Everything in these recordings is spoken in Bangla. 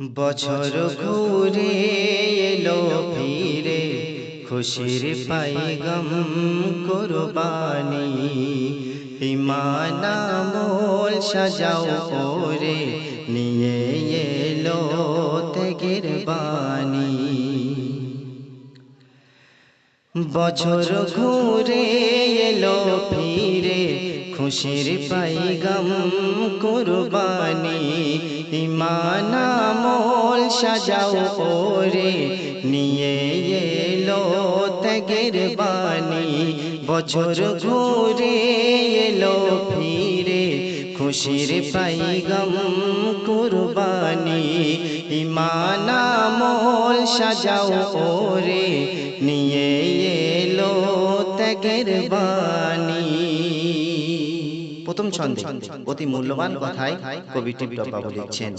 বছর ঘুরে এলো ফিরে, খুশির পাইগম কুরবানি। ইমানা মোল সাজাও ওরে, নিয়ে এলো তেগের বাণী। বছর ঘুরে এলো ফিরে খুশির পাইগম কুরবানি ইমানা মোল সাজাও ওরে, নিয়ে এলো তেগের বাণী, বছর ঘুরে এলো ফিরে, খুশির পাইগম কুরবানি ইমানা মোল সাজাও ওরে, নিয়ে এলো ত্যাগের বাণী। প্রথম ছন্দে। অতি মূল্যবান কথায় কবি টিপটপ বাবু লিখছেন।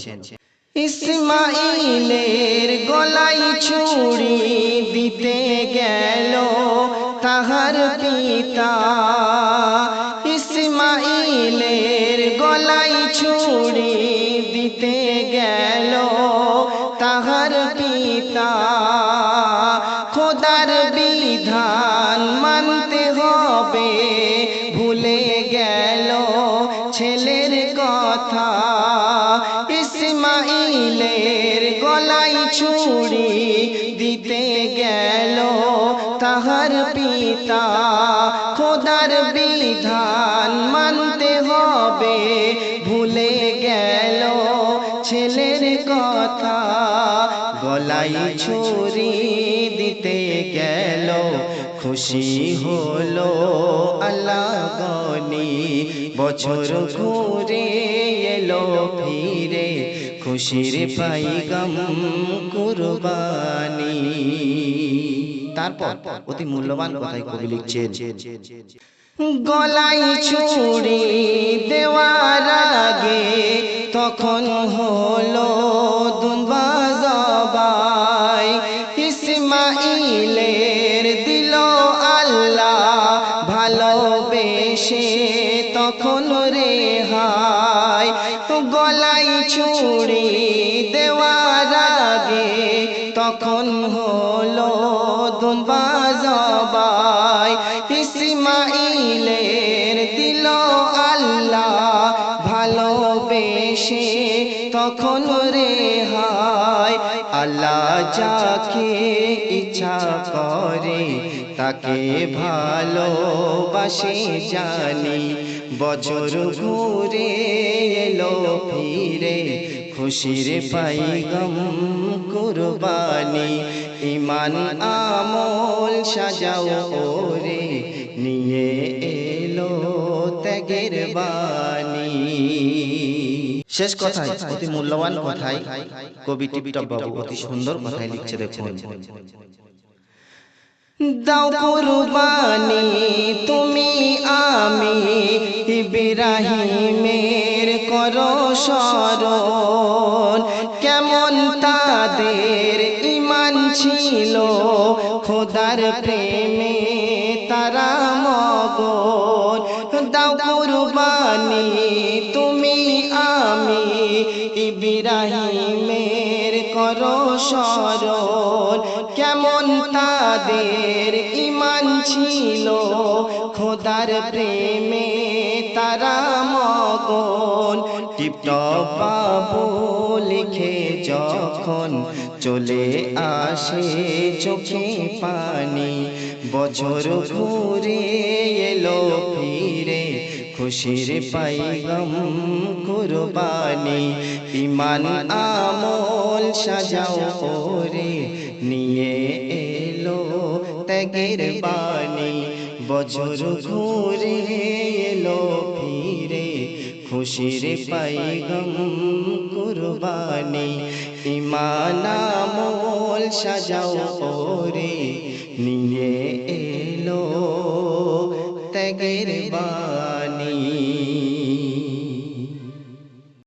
ইসমাইলের গলাই ছুরি দিতে গেল তাহার পিতা। ইসমাইলের গলাই ছুরি দিতে গেল তাহার পিতা। খোদার বিধান মানতে হবে। কথা। ইসমাইলের গলাই ছুরি দিতে গেল তাহার পিতা। খোদার বিধান মানতে হবে ভুলে গেল ছেলের কথা। গলাই ছুরি দিতে গেল খুশি হলো আল্লাহ গনি। বছর ঘুরে এলো ফিরে, খুশির পাইগম কুরবানি। তারপর অতি মূল্যবান কথাই কবি লিখছেন গলাই ছুরি দেওয়ার আগে তখন হলো তখন রেহাই গলাই ছুরি দেওয়ার আগে তখন হলো দুনবা জবাই। ইসমাইলের দিল আল্লাহ ভালোবেসে তখন রেহাই আল্লাহ যাকে ইচ্ছা করে তাকে ভালোবাসে জানি। বছর ঘুরে এলো ফিরে, খুশির পাইগম কুরবানি। ইমান আমল সাজাও ওরে, নিয়ে এলো ত্যাগের বাণী। শেষ কথায়, অতি মূল্যবান কথায়, কবি টিপটপ বাবু, অতি সুন্দর কথায় লিখছে দেখুন। দাও কুরবানি, তুমি ইব্রাহিমের করো স্মরণ। কেমন তাদের ইমান ছিল? খোদার প্রেমে তারা মগন। দাও কুরবানি তুমি, আমি ইব্রাহিমের করো কেমন তাদের ইমান ছিল, খোদার প্রেমে তারা মগন। টিপটপ লিখে যখন চলে আসে চোখে পানি, বছর ঘুরে এলো ফিরে, খুশির পাইগম কুরবানি। ইমান আমল সাজাও ওরে, নিয়ে ত্যাগের বাণী বছর ঘুরে এলো ফিরে খুশির পাইগম কুরবানি। ইমান মোল সাজাও